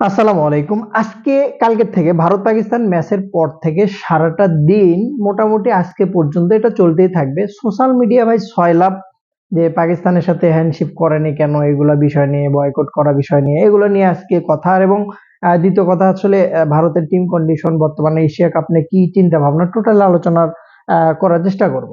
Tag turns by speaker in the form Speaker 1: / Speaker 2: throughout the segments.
Speaker 1: আসসালামু আলাইকুম। আজকে কালকে থেকে ভারত পাকিস্তান ম্যাচের পর থেকে সারাটা দিন মোটামুটি আজকে পর্যন্ত এটা চলতেই থাকবে। সোশ্যাল মিডিয়া ভাই ছয় লাভ যে পাকিস্তানের সাথে হ্যান্ডশিপ করেনি কেন, এগুলো বিষয় নিয়ে বয়কট করা বিষয় নিয়ে, এগুলো নিয়ে আজকে কথা। আর এবং দ্বিতীয় কথা আসলে ভারতের টিম কন্ডিশন বর্তমানে এশিয়া কাপ নিয়ে কি চিন্তা ভাবনা টোটাল আলোচনার করার চেষ্টা করব।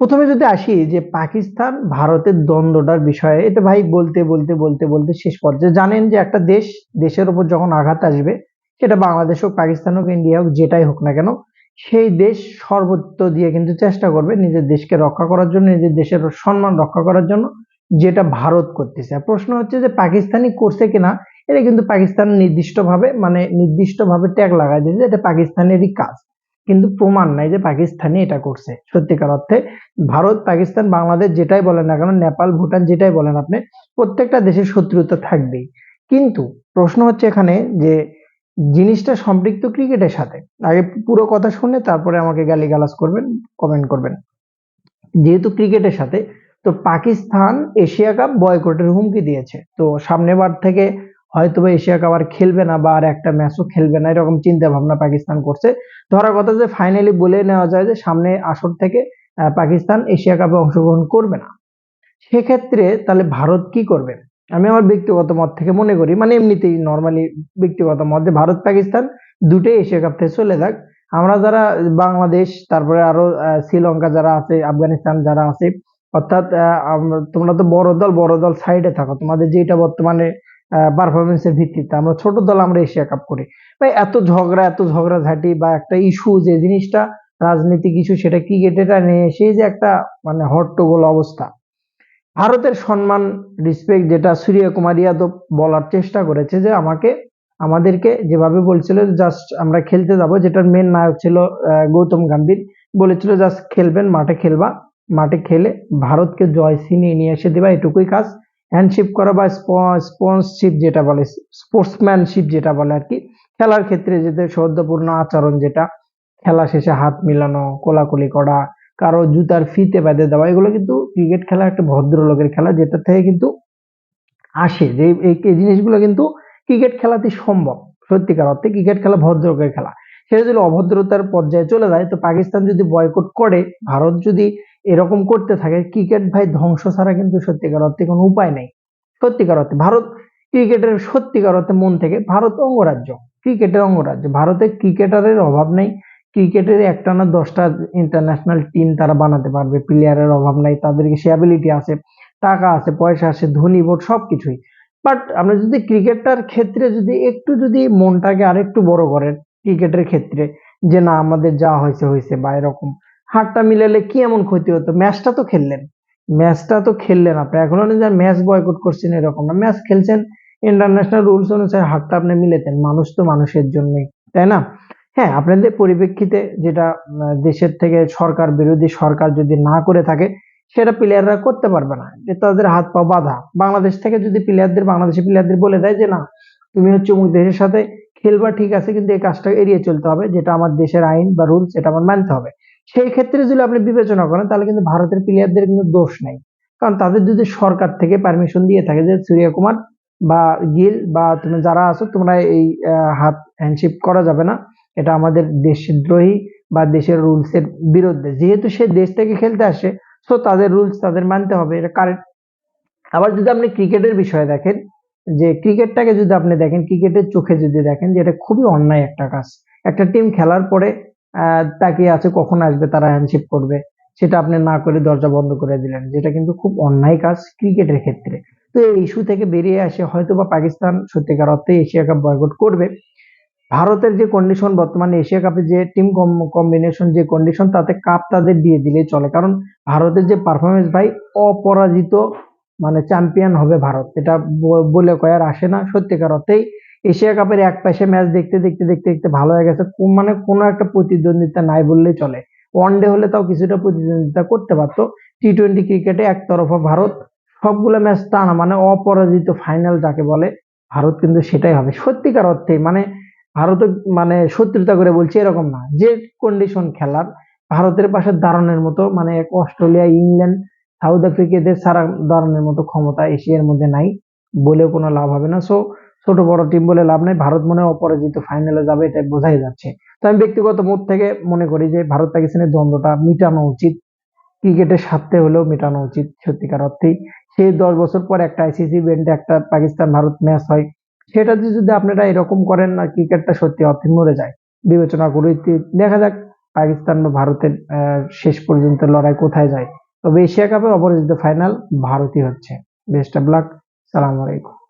Speaker 1: প্রথমে যদি আসি যে পাকিস্তান ভারতের দ্বন্দ্বটার বিষয়ে, এটা ভাই বলতে বলতে বলতে বলতে শেষ পর্যায়ে জানেন যে একটা দেশ, দেশের উপর যখন আঘাত আসবে, সেটা বাংলাদেশ হোক, পাকিস্তান হোক, ইন্ডিয়া হোক, যেটাই হোক না কেন, সেই দেশ সর্বত্র দিয়ে কিন্তু চেষ্টা করবে নিজের দেশকে রক্ষা করার জন্য, নিজের দেশের সম্মান রক্ষা করার জন্য, যেটা ভারত করতেছে। প্রশ্ন হচ্ছে যে পাকিস্তানি করছে কিনা, এটা কিন্তু পাকিস্তান নির্দিষ্টভাবে মানে নির্দিষ্টভাবে ট্যাগ লাগাই দিয়েছে এটা পাকিস্তানেরই কাজ। কিন্তু প্রমাণ নাই যে পাকিস্তানি এটা করছে। সত্যিকার অর্থে ভারত, পাকিস্তান, বাংলাদেশ যেটাই বলেন না কেন, নেপাল, ভুটান যেটাই বলেন আপনি, প্রত্যেকটা দেশের শত্রুতা থাকবেই। কিন্তু প্রশ্ন হচ্ছে এখানে যে জিনিসটা সম্পৃক্ত ক্রিকেটের সাথে। আগে পুরো কথা শুনে তারপরে আমাকে গালি গালিগালাজ করবেন কমেন্ট করবেন। যেহেতু ক্রিকেটের সাথে, তো পাকিস্তান এশিয়া কাপ বয়কটের হুমকি দিয়েছে। তো সামনের বার থেকে হয়তো এশিয়া কাপ আর খেলবে না বা আর একটা ম্যাচও খেলবে না, এরকম চিন্তা ভাবনা পাকিস্তান করছে। ধরার কথা যে ফাইনালি বলে নেওয়া যায় যে সামনে আসর থেকে পাকিস্তান এশিয়া কাপে অংশগ্রহণ করবে না। সেক্ষেত্রে তাহলে ভারত কি করবে? আমি আমার ব্যক্তিগত মত থেকে মনে করি মানে এমনিতেই নর্মালি ব্যক্তিগত মত যে ভারত, পাকিস্তান দুটোই এশিয়া কাপ থেকে চলে যাক। আমরা যারা বাংলাদেশ, তারপরে আরও শ্রীলঙ্কা যারা আছে, আফগানিস্তান যারা আছে, অর্থাৎ তোমরা তো বড় দল বড় দল সাইডে থাকো। তোমাদের যেটা বর্তমানে পারফরমেন্সের ভিত্তিতে। আমরা ছোট দল আমরা এশিয়া কাপ করি। ভাই, এত ঝগড়া, এত ঝগড়াঝাটি বা একটা ইস্যু যে জিনিসটা, রাজনৈতিক ইস্যু সেটা ক্রিকেটে নিয়ে সেই যে একটা মানে হট্টগোল অবস্থা। ভারতের সম্মান রিসপেক্ট যেটা সূর্য কুমার যাদব বলার চেষ্টা করেছে যে আমাকে, আমাদেরকে যেভাবে বলছিল জাস্ট আমরা খেলতে যাব। যেটার মেন নায়ক ছিল গৌতম গম্ভীর। বলেছিল জাস্ট খেলবেন, মাঠে খেলবা, মাঠে খেলে ভারতকে জয় ছিনিয়ে নিয়ে এসে দেবা, এটুকুই কাজ। হ্যান্ডশিপ করা বা স্পন্সশিপ যেটা বলে স্পোর্টসম্যানশিপ যেটা বলে আর কি। খেলার ক্ষেত্রে যেতে সৌহার্দ্যপূর্ণ আচরণ যেটা, খেলা শেষে হাত মিলানো, কোলাকুলি করা, কারও জুতার ফিতে বেঁধে দেওয়া, এগুলো কিন্তু ক্রিকেট খেলা একটা ভদ্রলোকের খেলা যেটা থেকে কিন্তু আসে। যে এই জিনিসগুলো কিন্তু ক্রিকেট খেলাতে সম্ভব, সত্যিকার অর্থে ক্রিকেট খেলা ভদ্রলোকের খেলা। সেটা যদি অভদ্রতার পর্যায়ে চলে যায়, তো পাকিস্তান যদি বয়কট করে, ভারত যদি এরকম করতে থাকে, ক্রিকেট ভাই ধ্বংস ছাড়া কিন্তু সত্যিকার অর্থে কোনো উপায় নেই। সত্যিকার অর্থে ভারত, ক্রিকেটের সত্যিকার অর্থে মন থেকে ভারত অঙ্গরাজ্য। ক্রিকেটের অঙ্গরাজ্য। ভারতে ক্রিকেটারের অভাব নেই। ক্রিকেটের একটা না দশটা ইন্টারন্যাশনাল টিম তারা বানাতে পারবে। প্লেয়ারের অভাব নাই, তাদেরকে সে অ্যাবিলিটি আছে, টাকা আছে, পয়সা আছে, ধনী বোর্ড, সবকিছুই। বাট আমরা যদি ক্রিকেটটার ক্ষেত্রে যদি একটু যদি মনটাকে আরেকটু বড় করেন, ক্রিকেটের ক্ষেত্রে যে না, আমাদের যা হয়েছে হয়েছে বা এরকম। হাতটা মিলালে কি এমন ক্ষতি হতো? ম্যাচটা তো খেললেন। ম্যাচটা তো খেললেন আপনি। এখনও না যে ম্যাচ বয়কট করছেন এরকম না। ম্যাচ খেলছেন ইন্টারন্যাশনাল রুলস অনুসারে হাতটা আপনি মিলেতেন। মানুষ তো মানুষের জন্যই, তাই না? হ্যাঁ আপনাদের পরিপ্রেক্ষিতে যেটা দেশের থেকে সরকার, বিরোধী সরকার যদি না করে থাকে, সেটা প্লেয়াররা করতে পারবে না। যে তাদের হাত পা বাঁধা। বাংলাদেশ থেকে যদি প্লেয়ারদের বাংলাদেশি প্লেয়ারদের বলে দেয় যে, না, তুমি হচ্ছে অমুক দেশের সাথে খেলবা, ঠিক আছে, কিন্তু এই কাজটা এড়িয়ে চলতে হবে, যেটা আমার দেশের আইন বা রুলস এটা আমার মানতে হবে। সেই ক্ষেত্রে যদি আপনি বিবেচনা করেন, তাহলে কিন্তু ভারতের প্লেয়ারদের কিন্তু দোষ নাই। কারণ তাদের যদি সরকার থেকে পারমিশন দিয়ে থাকে যে সূর্য কুমার বা গিল বা তুমি যারা আছো, তোমরা এই হাত হ্যান্ডশিপ করা যাবে না। এটা আমাদের দেশদ্রোহী বা দেশের রুলস এর বিরুদ্ধে। যেহেতু সে দেশ থেকে খেলতে আসে সো তাদের রুলস তাদের মানতে হবে। এটা কারেক্ট আবার যদি আপনি ক্রিকেটের বিষয়ে দেখেন, যে ক্রিকেটটাকে যদি আপনি দেখেন, ক্রিকেটের চোখে যদি দেখেন, যে এটা খুবই অন্যায় একটা কাজ। একটা টিম খেলার পরে তাকিয়ে আছে কখন আসবে, তারা হ্যান্ডশিপ করবে। সেটা আপনি না করে দরজা বন্ধ করে দিলেন, যেটা কিন্তু খুব অন্যায় কাজ ক্রিকেটের ক্ষেত্রে। তো এই ইস্যু থেকে বেরিয়ে আসে হয়তো বা পাকিস্তান সত্যিকার অর্থে এশিয়া কাপ বয়কট করবে। ভারতের যে কন্ডিশন বর্তমানে এশিয়া কাপে যে টিম কম্বিনেশন যে কন্ডিশন তাতে কাপ তাদের দিয়ে দিলেই চলে। কারণ ভারতের যে পারফরমেন্স ভাই, অপরাজিত মানে চ্যাম্পিয়ন হবে ভারত। এটা বলে কয় আর আসে না। সত্যিকার অর্থেই এশিয়া কাপের এক পাশে ম্যাচ দেখতে দেখতে দেখতে দেখতে ভালো হয়ে গেছে। মানে কোনো একটা প্রতিদ্বন্দ্বিতা নাই বললেই চলে। ওয়ান ডে হলে তাও কিছুটা প্রতিদ্বন্দ্বিতা করতে পারতো। টি টোয়েন্টি ক্রিকেটে একতরফা ভারত। সবগুলো ম্যাচ টানা মানে অপরাজিত ফাইনাল যাকে বলে, ভারত কিন্তু সেটাই হবে। সত্যিকার অর্থে মানে ভারত মানে শত্রুতা করে বলছে এরকম না। যে কন্ডিশন খেলার, ভারতের পাশে দাঁড়ানোর মতো মানে এক অস্ট্রেলিয়া, ইংল্যান্ড, সাউথ আফ্রিকাদের সারা দাঁড়ানোর মতো ক্ষমতা এশিয়ার মধ্যে নাই বলেও কোনো লাভ হবে না। সো ছোট বড় টিম বলে লাভ নেই। ভারত মনে অপরাজিত ফাইনালে যাবে এটা বোঝাই যাচ্ছে। তো আমি ব্যক্তিগত মত থেকে মনে করি যে ভারত পাকিস্তানের দ্বন্দ্বটা মিটানো উচিত। ক্রিকেটের স্বার্থে হলেও মেটানো উচিত, সত্যিকার অর্থেই সেই দশ বছর পর একটা আইসিসি ইভেন্টে একটা পাকিস্তান ভারত ম্যাচ হয় সেটাতে যদি আপনারা এরকম করেন না, ক্রিকেটটা সত্যি অর্থে মরে যায়। বিবেচনা করে দেখা যাক পাকিস্তান বা ভারতের শেষ পর্যন্ত লড়াই কোথায় যায়। তবে এশিয়া কাপে অপরাজিত ফাইনাল ভারতই হচ্ছে। বেস্ট অফ লাক সালাম আলাইকুম।